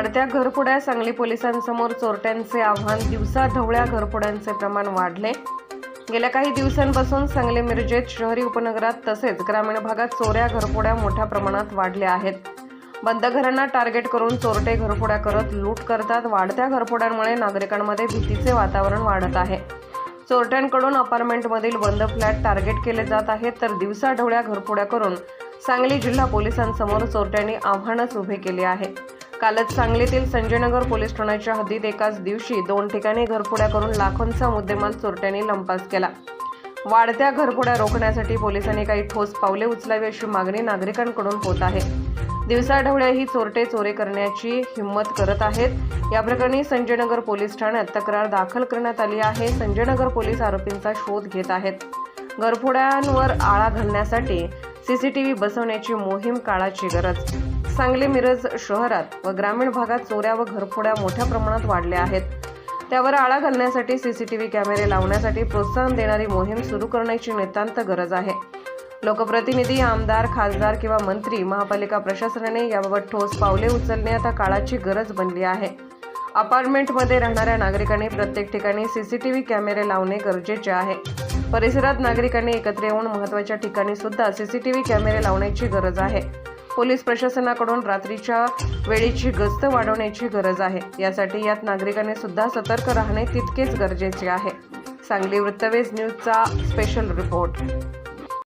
वाढत्या घरफोड्या सांगली पोलिसांसमोर चोरट्यांचे आव्हान. दिवसा ढवळ्या घरफोड्यांचे प्रमाण वाढले. गेल्या काही दिवसांपासून सांगली मिरजेत शहरी उपनगरात तसेच ग्रामीण भागात चोऱ्या घरफोड्या मोठ्या प्रमाणात वाढल्या आहेत. बंद घरांना टार्गेट करून चोरटे घरफोड्या करत लूट करतात. वाढत्या घरफोड्यांमुळे नागरिकांमध्ये भीतीचे वातावरण वाढत आहे. चोरट्यांकडून अपार्टमेंटमधील बंद फ्लॅट टार्गेट केले जात आहेत. तर दिवसाढवळ्या घरफोड्या करून सांगली जिल्हा पोलिसांसमोर चोरट्यांनी आव्हानच उभे केले आहे. कालच सांगलीतील संजयनगर पोलीस ठाण्याच्या हद्दीत एकाच दिवशी दोन ठिकाणी घरफोड्या करून लाखोंचा मुद्देमाल चोरट्यांनी लंपास केला. वाढत्या घरफोड्या रोखण्यासाठी पोलिसांनी काही ठोस पावले उचलावी अशी मागणी नागरिकांकडून होत आहे. दिवसाढवळ्या ही चोरटे चोरी करण्याची हिंमत करत आहेत. या प्रकरणी संजयनगर पोलीस ठाण्यात तक्रार दाखल करण्यात आली आहे. संजयनगर पोलीस आरोपींचा शोध घेत आहेत. घरफोड्यांवर आळा घालण्यासाठी सीसीटीव्ही बसवण्याची मोहीम काळाची गरज सांगली मिरज शहरात व ग्रामीण भागात चोऱ्या व घरफोड्या मोठ्या प्रमाणात वाढल्या आहेत. त्यावर आळा घालण्यासाठी सीसीटीव्ही कॅमेरे लावण्यासाठी प्रोत्साहन देणारी मोहीम सुरू करण्याची नितांत गरज आहे. लोकप्रतिनिधी आमदार खासदार किंवा मंत्री महापालिका प्रशासनाने याबाबत ठोस पावले उचलणे आता काळाची गरज बनली आहे. अपार्टमेंटमध्ये राहणाऱ्या नागरिकांनी प्रत्येक ठिकाणी सीसीटीव्ही कॅमेरे लावणे गरजेचे आहे. परिसरात नागरिकांनी एकत्र येऊन महत्त्वाच्या ठिकाणी सुद्धा सीसीटीव्ही कॅमेरे लावण्याची गरज आहे. पोलीस प्रशासनाकडून रात्रीच्या वेळेची गस्त वाढवण्याची गरज आहे. यासाठी यात नागरिकांनी सुद्धा सतर्क राहणे तितकेच गरजेचे आहे. सांगली वृत्तवेज न्यूजचा स्पेशल रिपोर्ट